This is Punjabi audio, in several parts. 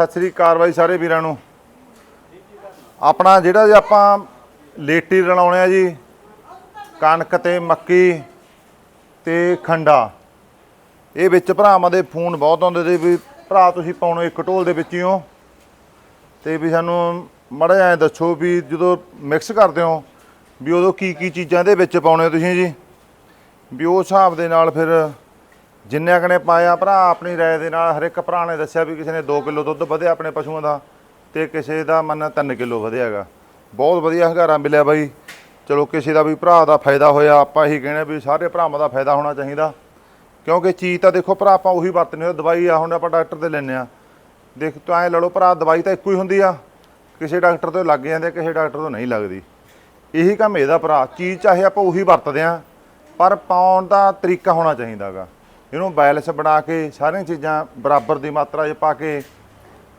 ਸਤਿ ਸ੍ਰੀ ਅਕਾਲ ਬਾਈ ਸਾਰੇ ਵੀਰਾਂ ਨੂੰ। ਆਪਣਾ ਜਿਹੜਾ ਜੇ ਆਪਾਂ ਲੇਟੀ ਰਲਾਉਣੇ ਆ ਜੀ, ਕਣਕ ਤੇ ਮੱਕੀ ਤੇ ਖੰਡਾ। ਇਹ ਵਿੱਚ ਭਰਾਵਾਂ ਦੇ ਫੋਨ ਬਹੁਤ ਆਉਂਦੇ ਤੇ ਵੀ ਭਰਾ ਤੁਸੀਂ ਪਾਉਣੋ ਇੱਕ ਢੋਲ ਦੇ ਵਿੱਚ ਹੀ ਹੋ ਤੇ ਵੀ ਸਾਨੂੰ ਮੜਾ ਐ ਦੱਸੋ ਵੀ ਜਦੋਂ ਮਿਕਸ ਕਰਦੇ ਹੋ ਵੀ ਉਦੋਂ ਕੀ ਕੀ ਚੀਜ਼ਾਂ ਦੇ ਵਿੱਚ ਪਾਉਣੇ ਹੋ ਤੁਸੀਂ ਜੀ? ਵੀ ਉਹ ਹਿਸਾਬ ਦੇ ਨਾਲ ਫਿਰ ਜਿੰਨੇ ਕਨੇ ਪਾਇਆ ਭਰਾ ਆਪਣੀ ਰਾਏ ਦੇ ਨਾਲ ਹਰ ਇੱਕ ਭਰਾ ਨੇ ਦੱਸਿਆ ਵੀ ਕਿਸੇ ਨੇ 2 ਕਿਲੋ ਦੁੱਧ ਵਧਿਆ ਆਪਣੇ ਪਸ਼ੂਆਂ ਦਾ ਤੇ ਕਿਸੇ ਦਾ ਮੰਨ 3 ਕਿਲੋ ਵਧਿਆਗਾ ਬਹੁਤ ਵਧੀਆ ਹੰਗਾਰਾ ਮਿਲਿਆ ਬਾਈ। ਚਲੋ ਕਿਸੇ ਦਾ ਵੀ ਭਰਾ ਦਾ ਫਾਇਦਾ ਹੋਇਆ ਆਪਾਂ ਇਹੀ ਕਹਿੰਦੇ ਵੀ ਸਾਰੇ ਭਰਾਵਾਂ ਦਾ ਫਾਇਦਾ ਹੋਣਾ ਚਾਹੀਦਾ। ਕਿਉਂਕਿ ਚੀਜ਼ ਤਾਂ ਦੇਖੋ ਭਰਾ ਆਪਾਂ ਉਹੀ ਵਰਤਨੇ ਹੋ ਦਵਾਈ ਆ ਹੁਣ ਆਪਾਂ ਡਾਕਟਰ ਤੇ ਲੈਨੇ ਆ। ਦੇਖ ਤੂੰ ਐ ਲੜੋ ਭਰਾ ਦਵਾਈ ਤਾਂ ਇੱਕੋ ਹੀ ਹੁੰਦੀ ਆ। ਕਿਸੇ ਡਾਕਟਰ ਤੋਂ ਲੱਗ ਜਾਂਦੇ ਆ, ਕਿਸੇ ਡਾਕਟਰ ਤੋਂ ਨਹੀਂ ਲੱਗਦੀ। ਇਹੀ ਕੰਮ ਇਹਦਾ ਭਰਾ ਚੀਜ਼ ਚਾਹੇ ਆਪਾਂ ਉਹੀ ਵਰਤਦੇ ਆ ਪਰ ਪਾਉਣ ਦਾ ਤਰੀਕਾ ਹੋਣਾ ਚਾਹੀਦਾਗਾ ਇਹਨੂੰ ਬੈਲੈਂਸ ਬਣਾ ਕੇ ਸਾਰੀਆਂ ਚੀਜ਼ਾਂ ਬਰਾਬਰ ਦੀ ਮਾਤਰਾ 'ਚ ਪਾ ਕੇ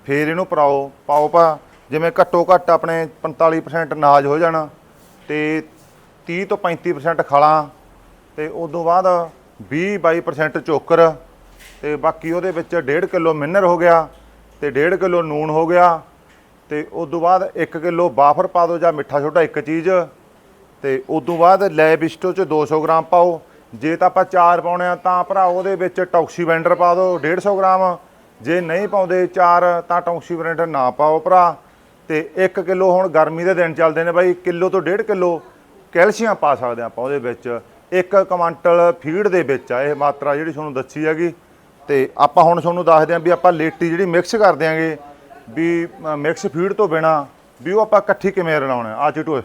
ਫਿਰ ਇਹਨੂੰ ਪਰਾਓ ਪਾਓ ਪਾ ਜਿਵੇਂ ਘੱਟੋ ਘੱਟ ਆਪਣੇ 45% ਅਨਾਜ ਹੋ ਜਾਣਾ ਤੇ 30 ਤੋਂ 35% ਖਾਲਾਂ ਤੇ ਉਦੋਂ ਬਾਅਦ 20 22% ਚੋਕਰ ਤੇ ਬਾਕੀ ਉਹਦੇ ਵਿੱਚ 1.5 ਕਿਲੋ ਮਿਨਰ ਹੋ ਗਿਆ ਤੇ 1.5 ਕਿਲੋ ਨੂਣ ਹੋ ਗਿਆ ਤੇ ਉਦੋਂ ਬਾਅਦ 1 ਕਿਲੋ ਬਾਫਰ ਪਾ ਦਿਓ ਜਾਂ ਮਿੱਠਾ ਛੋਟਾ ਇੱਕ ਚੀਜ਼ ਤੇ ਉਦੋਂ ਬਾਅਦ ਲੈ ਬਿਸਟੋ ਚ 200 ਗ੍ਰਾਮ ਪਾਓ ਜੇ ਤਾਂ ਆਪਾਂ ਚਾਰ ਪਾਉਣੇ ਆ ਤਾਂ ਭਰਾ ਉਹਦੇ ਵਿੱਚ ਟੌਕਸੀ ਵੈਂਡਰ ਪਾ ਦਿਓ 150 ਗ੍ਰਾਮ। ਜੇ ਨਹੀਂ ਪਾਉਂਦੇ ਚਾਰ, ਤਾਂ ਟੌਕਸੀ ਵੈਂਡਰ ਨਾ ਪਾਓ ਭਰਾ। ਤੇ 1 ਕਿਲੋ ਹੁਣ ਗਰਮੀ ਦੇ ਦਿਨ ਚੱਲਦੇ ਨੇ ਬਾਈ, ਕਿਲੋ ਤੋਂ 1.5 ਕਿਲੋ ਕੈਲਸ਼ੀਅਮ ਪਾ ਸਕਦੇ ਆਪਾਂ ਉਹਦੇ ਵਿੱਚ। ਇੱਕ ਕੁਆਂਟਲ ਫੀਡ ਦੇ ਵਿੱਚ ਆ ਇਹ ਮਾਤਰਾ ਜਿਹੜੀ ਤੁਹਾਨੂੰ ਦੱਸੀ ਹੈਗੀ। ਤੇ ਆਪਾਂ ਹੁਣ ਤੁਹਾਨੂੰ ਦੱਸਦੇ ਆਂ ਵੀ ਆਪਾਂ ਲੇਟੀ ਜਿਹੜੀ ਮਿਕਸ ਕਰ ਦਿਆਂਗੇ ਵੀ ਮਿਕਸ ਫੀਡ ਤੋਂ ਬਿਨਾ ਵੀ ਉਹ ਆਪਾਂ ਇਕੱਠੀ ਕਿਵੇਂ ਰਲਾਉਣਾ। ਆ ਚਿਟੂ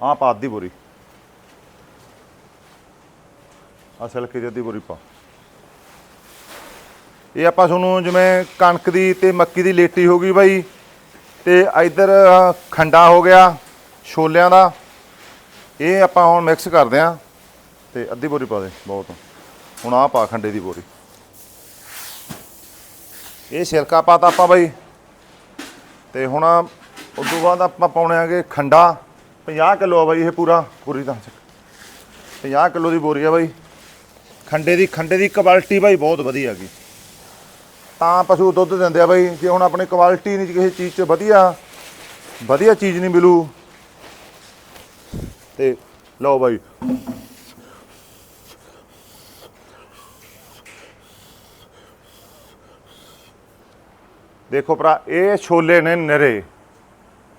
ਆ ਪਾ ਦੀ ਬੋਰੀ। ਅਸਲ ਕਿ ਅੱਧੀ ਬੋਰੀ ਪਾ। ਇਹ ਆਪਾਂ ਤੁਹਾਨੂੰ ਜਿਵੇਂ ਕਣਕ ਦੀ ਤੇ ਮੱਕੀ ਦੀ ਲੇਟੀ ਹੋ ਗਈ ਬਾਈ, ਤੇ ਇਧਰ ਖੰਡਾ ਹੋ ਗਿਆ ਛੋਲਿਆਂ ਦਾ। ਇਹ ਆਪਾਂ ਹੁਣ ਮਿਕਸ ਕਰਦੇ ਆਂ ਤੇ ਅੱਧੀ ਬੋਰੀ ਪਾ ਦੇ ਬਹੁਤ। ਹੁਣ ਆ ਪਾ ਖੰਡੇ ਦੀ ਬੋਰੀ। ਇਹ ਸਿਲਕਾ ਪਾਤਾ ਆਪਾਂ ਬਾਈ। ਤੇ ਹੁਣ ਉਸ ਤੋਂ ਬਾਅਦ ਆਪਾਂ ਪਾਉਣੇ ਆਗੇ ਖੰਡਾ। 50 ਕਿਲੋ ਆ ਬਾਈ ਇਹ ਪੂਰਾ, ਪੂਰੀ ਤਾਂ। 50 ਕਿਲੋ ਦੀ ਬੋਰੀ ਆ ਬਾਈ। ਖੰਡੇ ਦੀ ਖੰਡੇ ਦੀ ਕੁਆਲਿਟੀ ਬਾਈ ਬਹੁਤ ਵਧੀਆ ਹੈਗੀ। ਤਾਂ ਪਸ਼ੂ ਦੁੱਧ ਦਿੰਦੇ ਆ ਬਾਈ, ਜੇ ਹੁਣ ਆਪਣੀ ਕੁਆਲਿਟੀ ਨਹੀਂ ਕਿਸੇ ਚੀਜ਼ 'ਚ ਵਧੀਆ ਵਧੀਆ ਚੀਜ਼ ਨਹੀਂ ਮਿਲੂ। ਤੇ ਲਓ ਬਾਈ। ਦੇਖੋ ਭਰਾ, ਇਹ ਛੋਲੇ ਨੇ ਨਰੇ।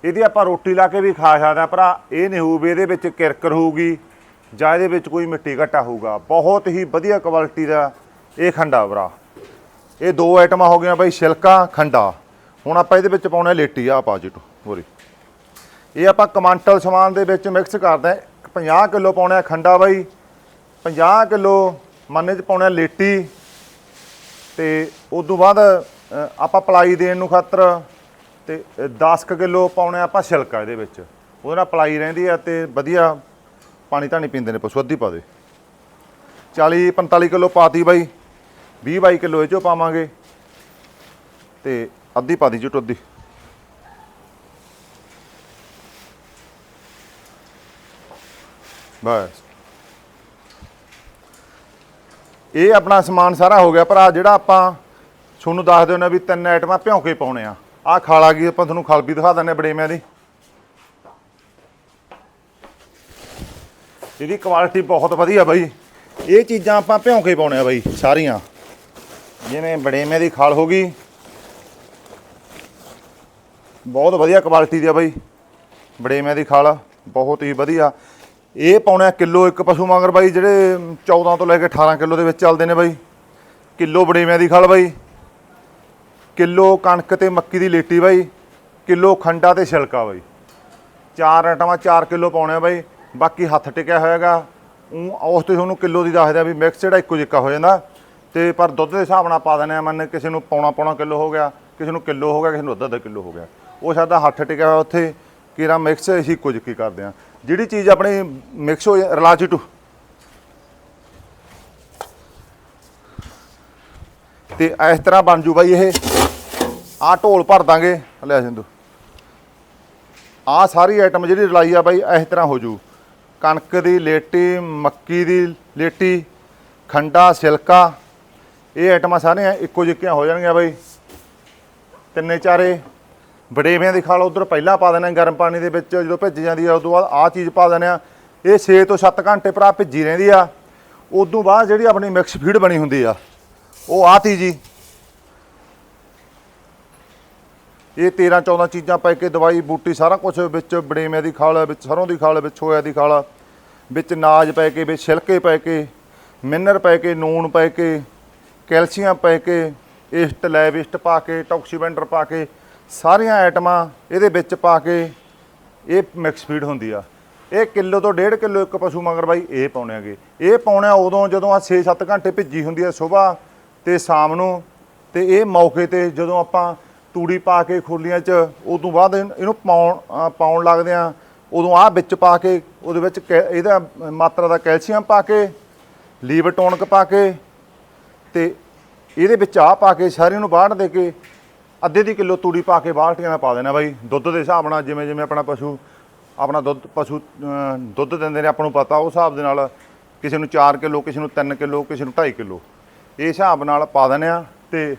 ਇਹਦੀ ਆਪਾਂ ਰੋਟੀ ਲਾ ਕੇ ਵੀ ਖਾ ਸਕਦੇ ਆ ਭਰਾ, ਇਹ ਨਹੀਂ ਹੋਊ ਵੀ ਇਹਦੇ ਵਿੱਚ ਕਿਰਕਰ ਹੋਊਗੀ। ਜਾਂ ਇਹਦੇ ਵਿੱਚ ਕੋਈ ਮਿੱਟੀ ਘਟਾ ਹੋਊਗਾ, ਬਹੁਤ ਹੀ ਵਧੀਆ ਕੁਆਲਿਟੀ ਦਾ ਇਹ ਖੰਡਾ ਭਰਾ। ਇਹ ਦੋ ਆਈਟਮਾਂ ਹੋ ਗਈਆਂ ਬਾਈ, ਛਿਲਕਾ, ਖੰਡਾ। ਹੁਣ ਆਪਾਂ ਇਹਦੇ ਵਿੱਚ ਪਾਉਣਾ ਲੇਟੀ ਆ ਪਾ ਜਿਟੋ, ਹੋਰੀ ਇਹ ਆਪਾਂ ਕਮਾਂਟਲ ਸਮਾਨ ਦੇ ਵਿੱਚ ਮਿਕਸ ਕਰਦੇ ਆ 50 ਕਿਲੋ ਪਾਉਣਾ ਖੰਡਾ ਬਾਈ 50 ਕਿਲੋ ਮੰਨੇ ਚ ਪਾਉਣਾ ਲੇਟੀ। ਤੇ ਉਸ ਤੋਂ ਬਾਅਦ ਆਪਾਂ ਪਲਾਈ ਦੇਣ ਨੂੰ ਖਾਤਰ ਤੇ 10 ਕਿਲੋ ਪਾਉਣੇ ਆਪਾਂ ਛਿਲਕਾ ਇਹਦੇ ਵਿੱਚ। ਉਹਦੇ ਨਾਲ ਪਲਾਈ ਰਹਿੰਦੀ ਆ ਤੇ ਵਧੀਆ ਪਾਣੀ ਧਾਣੀ ਪੀਂਦੇ ਨੇ, ਪਸ਼ੂ ਅੱਧੀ ਪਾ ਦੇ। 40 45 ਕਿਲੋ ਪਾਤੀ ਬਾਈ 20 22 ਕਿਲੋ ਇਹ ਚੋਂ ਪਾਵਾਂਗੇ। ਤੇ ਅੱਧੀ ਪਾ ਦੀ ਝੁੱਟ ਬਸ। ਇਹ ਆਪਣਾ ਸਮਾਨ ਸਾਰਾ ਹੋ ਗਿਆ, ਪਰ ਭਰਾ ਜਿਹੜਾ ਆਪਾਂ ਤੁਹਾਨੂੰ ਦੱਸ ਦਿਓ ਹਾਂ ਵੀ ਤਿੰਨ ਆਈਟਮਾਂ ਭਿਉਂ ਕੇ ਪਾਉਣੇ ਆ। ਆਹ ਖਾਲਾ ਆ ਗਈ ਆਪਾਂ ਤੁਹਾਨੂੰ ਖਲ ਵੀ ਦਿਖਾ ਦਿੰਦੇ ਬੜੇਮਿਆਂ ਦੀ। ਇਹਦੀ ਕੁਆਲਿਟੀ ਬਹੁਤ ਵਧੀਆ ਬਾਈ। ਇਹ ਚੀਜ਼ਾਂ ਆਪਾਂ ਭਿਉਂ ਕੇ ਪਾਉਣੇ ਆ ਬਾਈ, ਸਾਰੀਆਂ। ਜਿਵੇਂ ਬੜੇਮਿਆਂ ਦੀ ਖਾਲ ਹੋ ਗਈ। ਬਹੁਤ ਵਧੀਆ ਕੁਆਲਿਟੀ ਦੀ ਆ ਬਾਈ। ਬੜੇਮਿਆਂ ਦੀ ਖਾਲ ਬਹੁਤ ਹੀ ਵਧੀਆ। ਇਹ ਪਾਉਣਾ ਕਿਲੋ ਇੱਕ ਪਸ਼ੂ ਮਗਰ ਬਾਈ, ਜਿਹੜੇ 14 ਤੋਂ ਲੈ ਕੇ 18 ਕਿਲੋ ਦੇ ਵਿੱਚ ਚੱਲਦੇ ਨੇ ਬਾਈ। ਕਿਲੋ ਬੜੇਮਿਆਂ ਦੀ ਖਾਲ ਬਾਈ। ਕਿਲੋ ਕਣਕ ਤੇ ਮੱਕੀ ਦੀ ਲੇਟੀ ਬਾਈ। ਕਿਲੋ ਖੰਡਾ ਤੇ ਛਿਲਕਾ ਬਾਈ। ਚਾਰ ਆਈਟਮਾਂ 4 ਕਿਲੋ ਪਾਉਣੇ ਆ ਬਾਈ। ਬਾਕੀ ਹੱਥ ਟਿਕਿਆ ਹੋਇਆਗਾ। ਉਸ ਤੇ ਤੁਹਾਨੂੰ ਕਿਲੋ ਦੀ ਦੱਸਦਾ ਵੀ ਮਿਕਸ ਜਿਹੜਾ ਇੱਕੋ ਜਿੱਕਾ ਹੋ ਜਾਂਦਾ। ਤੇ ਪਰ ਦੁੱਧ ਦੇ ਹਿਸਾਬ ਨਾਲ ਪਾ ਦਿੰਦੇ ਆ ਮੰਨ ਕਿਸੇ ਨੂੰ ਪੌਣਾ ਪੌਣਾ ਕਿਲੋ ਹੋ ਗਿਆ, ਕਿਸੇ ਨੂੰ ਕਿਲੋ ਹੋ ਗਿਆ, ਕਿਸੇ ਨੂੰ ਅੱਧਾ ਅੱਧਾ ਕਿਲੋ ਹੋ ਗਿਆ। ਉਹ ਸਾਡਾ ਹੱਥ ਟਿਕਿਆ ਹੋਇਆ ਉੱਥੇ ਕਿਰਾ ਮਿਕਸ ਅਸੀਂ ਇੱਕੋ ਜਿੱਕੀ ਕਰਦੇ ਆ। ਜਿਹੜੀ ਚੀਜ਼ ਆਪਣੀ ਮਿਕਸ ਹੋ ਜਾ- ਰਲਾ ਚਿਟੂ ਤੇ ਇਸ ਤਰ੍ਹਾਂ ਬਣ ਜੂ ਬਾਈ ਇਹ। ਆਹ ਢੋਲ ਭਰ ਦਾਂਗੇ। ਲੈ ਸਿੰਦੂ ਆਹ ਸਾਰੀ ਆਈਟਮ ਜਿਹੜੀ ਰਲਾਈ ਆ ਬਾਈ, ਇਸ ਤਰ੍ਹਾਂ ਹੋ ਜੂ। ਕਣਕ ਦੀ ਲੇਟੀ, ਮੱਕੀ ਦੀ ਲੇਟੀ, ਖੰਡਾ, ਸਿਲਕਾ, ਇਹ ਆਈਟਮਾਂ ਸਾਰੀਆਂ ਇੱਕੋ ਜਿਹੀਆਂ ਹੋ ਜਾਣਗੀਆਂ ਬਾਈ। ਤਿੰਨੇ ਚਾਰੇ ਵੜੇਵਿਆਂ ਦੀ ਖਾਲ ਉਧਰ ਪਹਿਲਾਂ ਪਾ ਦੇਣਾ ਗਰਮ ਪਾਣੀ ਦੇ ਵਿੱਚ, ਜਦੋਂ ਭਿੱਜ ਜਾਂਦੀ ਆ, ਉਦੋਂ ਬਾਅਦ ਆਹ ਚੀਜ਼ ਪਾ ਦੇਣਾ। ਆ ਇਹ 6 ਤੋਂ 7 ਘੰਟੇ ਭਰਾ ਭਿੱਜੀ ਰਹਿੰਦੀ ਆ। ਉਦੋਂ ਬਾਅਦ ਜਿਹੜੀ ਆਪਣੀ ਮਿਕਸ ਫੀਡ ਬਣੀ ਹੁੰਦੀ ਆ, ਉਹ ਆਹ ਤੀ ਜੀ। ਇਹ 13 14 ਚੀਜ਼ਾਂ ਪਾ ਕੇ ਦਵਾਈ, ਬੂਟੀ, ਸਾਰਾ ਕੁਝ ਵਿੱਚ ਬੜੇਮਿਆਂ ਦੀ ਖਾਲ ਵਿੱਚ ਸਰੋਂ ਦੀ ਖਾਲ ਵਿੱਚ ਹੋਇਆ ਦੀ ਖਾਲ ਵਿੱਚ ਨਾਜ ਪੈ ਕੇ, ਵਿੱਚ ਛਿਲਕੇ ਪੈ ਕੇ, ਮਿਨਰ ਪੈ ਕੇ, ਨੂਣ ਪੈ ਕੇ, ਕੈਲਸ਼ੀਅਮ ਪੈ ਕੇ, ਇਸਟ ਲੈਵਿਸਟ ਪਾ ਕੇ, ਟੌਕਸੀਵੈਂਡਰ ਪਾ ਕੇ, ਸਾਰੀਆਂ ਆਈਟਮਾਂ ਇਹਦੇ ਵਿੱਚ ਪਾ ਕੇ ਇਹ ਮਿਕਸ ਫੀਡ ਹੁੰਦੀ ਆ। ਇਹ ਕਿਲੋ ਤੋਂ 1.5 ਕਿਲੋ ਇੱਕ ਪਸ਼ੂ ਮਗਰ ਬਾਈ ਇਹ ਪਾਉਣੇ ਹੈਗੇ। ਇਹ ਪਾਉਣੇ ਆ ਉਦੋਂ ਜਦੋਂ ਆ 6-7 ਘੰਟੇ ਭਿੱਜੀ ਹੁੰਦੀ ਆ ਸਵੇਰ ਤੇ ਸ਼ਾਮ ਨੂੰ ਤੇ ਇਹ ਮੌਕੇ ਤੇ ਜਦੋਂ ਆਪਾਂ ਤੂੜੀ ਪਾ ਕੇ ਖੋਲੀਆਂ 'ਚ, ਉਦੋਂ ਬਾਅਦ ਇਹਨੂੰ ਪਾਉਣ ਪਾਉਣ ਲੱਗਦੇ ਆ। ਉਦੋਂ ਆਹ ਵਿੱਚ ਪਾ ਕੇ ਉਹਦੇ ਵਿੱਚ ਕੈ- ਇਹਦਾ ਮਾਤਰਾ ਦਾ ਕੈਲਸ਼ੀਅਮ ਪਾ ਕੇ ਲੀਵਰ ਟੋਨਕ ਪਾ ਕੇ ਤੇ ਇਹਦੇ ਵਿੱਚ ਆਹ ਪਾ ਕੇ ਸਾਰਿਆਂ ਨੂੰ ਬਾੜ ਦੇ ਕੇ ਅੱਧੇ ਦੀ ਕਿਲੋ ਤੂੜੀ ਪਾ ਕੇ ਬਾਲਟੀਆਂ ਨਾਲ ਪਾ ਦੇਣਾ ਬਾਈ। ਦੁੱਧ ਦੇ ਹਿਸਾਬ ਨਾਲ ਜਿਵੇਂ ਜਿਵੇਂ ਆਪਣਾ ਪਸ਼ੂ ਆਪਣਾ ਦੁੱਧ ਪਸ਼ੂ ਅਹ, ਦੁੱਧ ਦਿੰਦੇ ਨੇ ਆਪਾਂ ਨੂੰ ਪਤਾ ਉਸ ਹਿਸਾਬ ਦੇ ਨਾਲ ਕਿਸੇ ਨੂੰ 4 ਕਿਲੋ ਕਿਸੇ ਨੂੰ 3 ਕਿਲੋ ਕਿਸੇ ਨੂੰ 2.5 ਕਿਲੋ। ਇਹ ਹਿਸਾਬ ਨਾਲ ਪਾ ਦਿੰਦੇ ਆ ਤੇ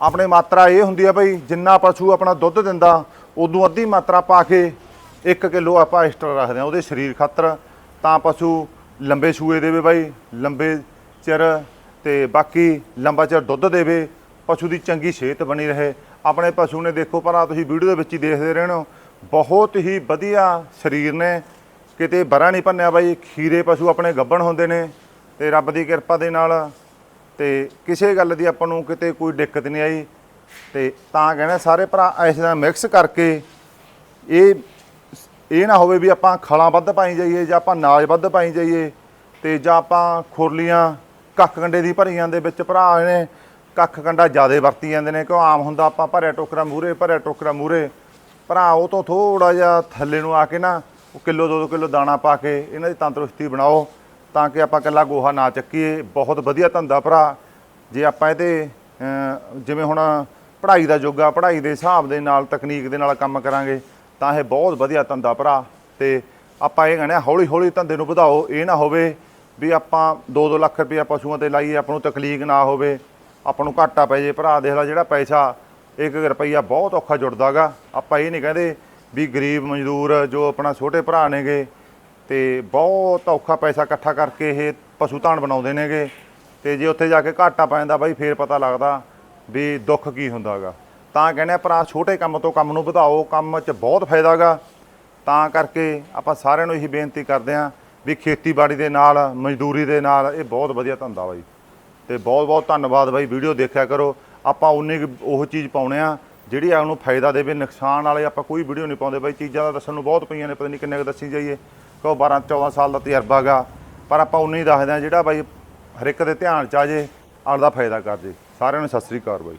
ਆਪਣੇ ਮਾਤਰਾ ਇਹ ਹੁੰਦੀ ਆ ਬਈ ਜਿੰਨਾ ਪਸ਼ੂ ਆਪਣਾ ਦੁੱਧ ਦਿੰਦਾ ਉਦੋਂ ਅੱਧੀ ਮਾਤਰਾ ਪਾ ਕੇ 1 ਕਿਲੋ ਆਪਾਂ ਐਕਸਟਰਾ ਰੱਖਦੇ ਆ ਉਹਦੇ ਸਰੀਰ ਖਾਤਰ, ਤਾਂ ਪਸ਼ੂ ਲੰਬੇ ਸੂਏ ਦੇਵੇ ਬਾਈ, ਲੰਬੇ ਚਿਰ ਤੇ ਬਾਕੀ ਲੰਬਾ ਚਿਰ ਦੁੱਧ ਦੇਵੇ, ਪਸ਼ੂ ਦੀ ਚੰਗੀ ਸਿਹਤ ਬਣੀ ਰਹੇ। ਆਪਣੇ ਪਸ਼ੂ ਨੇ ਦੇਖੋ ਭਰਾ ਤੁਸੀਂ ਵੀਡੀਓ ਦੇ ਵਿੱਚ ਹੀ ਦੇਖਦੇ ਰਹਿਣਾ ਹੋ ਬਹੁਤ ਹੀ ਵਧੀਆ ਸਰੀਰ ਨੇ। ਕਿਤੇ ਬਰਾ ਨਹੀਂ ਭੰਨਿਆ ਬਾਈ, ਖੀਰੇ ਪਸ਼ੂ ਆਪਣੇ ਗੱਬਣ ਹੁੰਦੇ ਨੇ ਤੇ ਰੱਬ ਦੀ ਕਿਰਪਾ ਦੇ ਨਾਲ ਤੇ ਕਿਸੇ ਗੱਲ ਦੀ ਆਪਾਂ ਨੂੰ ਕਿਤੇ ਕੋਈ ਦਿੱਕਤ ਨਹੀਂ ਆਈ। ਤੇ ਤਾਂ ਕਹਿੰਦੇ ਸਾਰੇ ਭਰਾ ਇਸ ਤਰ੍ਹਾਂ ਮਿਕਸ ਕਰਕੇ ਇਹ ਇਹ ਨਾ ਹੋਵੇ ਵੀ ਆਪਾਂ ਖਲਾਂ ਵੱਧ ਪਾਈ ਜਾਈਏ ਜਾਂ ਆਪਾਂ ਨਾਜ ਵੱਧ ਪਾਈ ਜਾਈਏ ਤੇ ਜਾਂ ਆਪਾਂ ਖੁਰਲੀਆਂ ਕੱਖ ਕੰਡੇ ਦੀ ਭਰੀਆਂ ਦੇ ਵਿੱਚ ਭਰਾ ਨੇ, ਕੱਖ ਕੰਡਾ ਜ਼ਿਆਦਾ ਵਰਤੀ ਜਾਂਦੇ ਨੇ, ਕਿਉਂ ਆਮ ਹੁੰਦਾ ਆਪਾਂ ਭਰਿਆ ਟੋਕਰਾ ਮੂਰੇ ਭਰਿਆ ਟੋਕਰਾ ਮੂਰੇ ਭਰਾ ਉਹ ਤੋਂ ਥੋੜਾ ਜਿਹਾ ਥੱਲੇ ਨੂੰ ਆ ਕੇ ਨਾ ਉਹ ਕਿਲੋ ਦੋ ਦੋ ਕਿਲੋ ਦਾਣਾ ਪਾ ਕੇ ਇਹਨਾਂ ਦੀ ਤੰਦਰੁਸਤੀ ਬਣਾਓ ਤਾਂ ਕਿ ਆਪਾਂ ਇਕੱਲਾ ਗੋਹਾ ਨਾ ਚੱਕੀਏ। ਬਹੁਤ ਵਧੀਆ ਧੰਦਾ ਭਰਾ। ਜੇ ਆਪਾਂ ਇਹਦੇ ਜਿਵੇਂ ਹੁਣ ਪੜ੍ਹਾਈ ਦਾ ਯੁੱਗ ਆ, ਪੜ੍ਹਾਈ ਦੇ ਹਿਸਾਬ ਦੇ ਨਾਲ, ਤਕਨੀਕ ਦੇ ਨਾਲ ਕੰਮ ਕਰਾਂਗੇ ਤਾਂ ਇਹ ਬਹੁਤ ਵਧੀਆ ਧੰਦਾ ਭਰਾ ਤੇ ਆਪਾਂ ਇਹ ਕਹਿੰਦੇ ਹੌਲੀ ਹੌਲੀ ਧੰਦੇ ਨੂੰ ਵਧਾਓ। ਇਹ ਨਾ ਹੋਵੇ ਵੀ ਆਪਾਂ 2-2 ਲੱਖ ਰੁਪਏ ਪਸ਼ੂਆਂ ਤੇ ਲਾਈਏ ਆਪਾਂ ਨੂੰ ਤਕਲੀਫ ਨਾ ਹੋਵੇ ਆਪਾਂ ਨੂੰ ਘਾਟਾ ਪੈ ਜੇ। ਭਰਾ ਦੇਖ ਲੈ ਜਿਹੜਾ ਪੈਸਾ 1 ਰੁਪਈਆ ਬਹੁਤ ਔਖਾ ਜੁੜਦਾਗਾ ਆਪਾਂ ਇਹ ਨਹੀਂ ਕਹਿੰਦੇ ਵੀ ਗਰੀਬ ਮਜ਼ਦੂਰ ਜੋ ਆਪਣਾ ਛੋਟੇ ਭਰਾ ਨੇਗੇ ਤੇ ਬਹੁਤ ਔਖਾ ਪੈਸਾ ਇਕੱਠਾ ਕਰਕੇ ਇਹ ਪਸ਼ੂ ਧਾਨ ਬਣਾਉਂਦੇ ਨੇਗੇ ਤੇ ਜੇ ਉੱਥੇ ਜਾ ਕੇ ਘਾਟਾ ਪੈ ਜਾਂਦਾ ਬਾਈ, ਫੇਰ ਪਤਾ ਲੱਗਦਾ ਵੀ ਦੁੱਖ ਕੀ ਹੁੰਦਾਗਾ ਤਾਂ ਕਹਿੰਦੇ ਆ, ਭਰਾ, ਛੋਟੇ ਕੰਮ ਤੋਂ ਕੰਮ ਨੂੰ ਵਧਾਓ, ਕੰਮ 'ਚ ਬਹੁਤ ਫਾਇਦਾਗਾ ਤਾਂ ਕਰਕੇ ਆਪਾਂ ਸਾਰਿਆਂ ਨੂੰ ਇਹੀ ਬੇਨਤੀ ਕਰਦੇ ਆਂ ਵੀ ਖੇਤੀਬਾੜੀ ਦੇ ਨਾਲ, ਮਜ਼ਦੂਰੀ ਦੇ ਨਾਲ ਇਹ ਬਹੁਤ ਵਧੀਆ ਧੰਦਾ ਬਾਈ। ਤੇ ਬਹੁਤ ਬਹੁਤ ਧੰਨਵਾਦ ਬਾਈ, ਵੀਡੀਓ ਦੇਖਿਆ ਕਰੋ। ਆਪਾਂ ਉਨੀ ਕੁ ਉਹ ਚੀਜ਼ ਪਾਉਣੇ ਆ ਜਿਹੜੀ ਆਪ ਨੂੰ ਫਾਇਦਾ ਦੇਵੇ, ਨੁਕਸਾਨ ਵਾਲੇ ਆਪਾਂ ਕੋਈ ਵੀਡੀਓ ਨਹੀਂ ਪਾਉਂਦੇ ਬਾਈ। ਚੀਜ਼ਾਂ ਦਾ ਦੱਸਣ ਨੂੰ ਬਹੁਤ ਪਈਆਂ ਨੇ, ਪਤਾ ਨਹੀਂ ਕਿੰਨੇ ਕੁ ਦੱਸੀ ਜਾਈਏ। ਕਹੋ 12 14 ਸਾਲ ਦਾ ਤਜਰਬਾ ਗਾ। ਪਰ ਆਪਾਂ ਉਨੀ ਹੀ ਦੱਸਦੇ ਆ ਜਿਹੜਾ ਬਾਈ ਹਰ ਇੱਕ ਦੇ ਧਿਆਨ ਚ ਆ ਜੇ, ਆਪਦਾ ਫਾਇਦਾ ਕਰ ਜੇ। ਸਾਰਿਆਂ ਨੂੰ ਸਤਿ ਸ੍ਰੀ ਅਕਾਲ ਬਾਈ।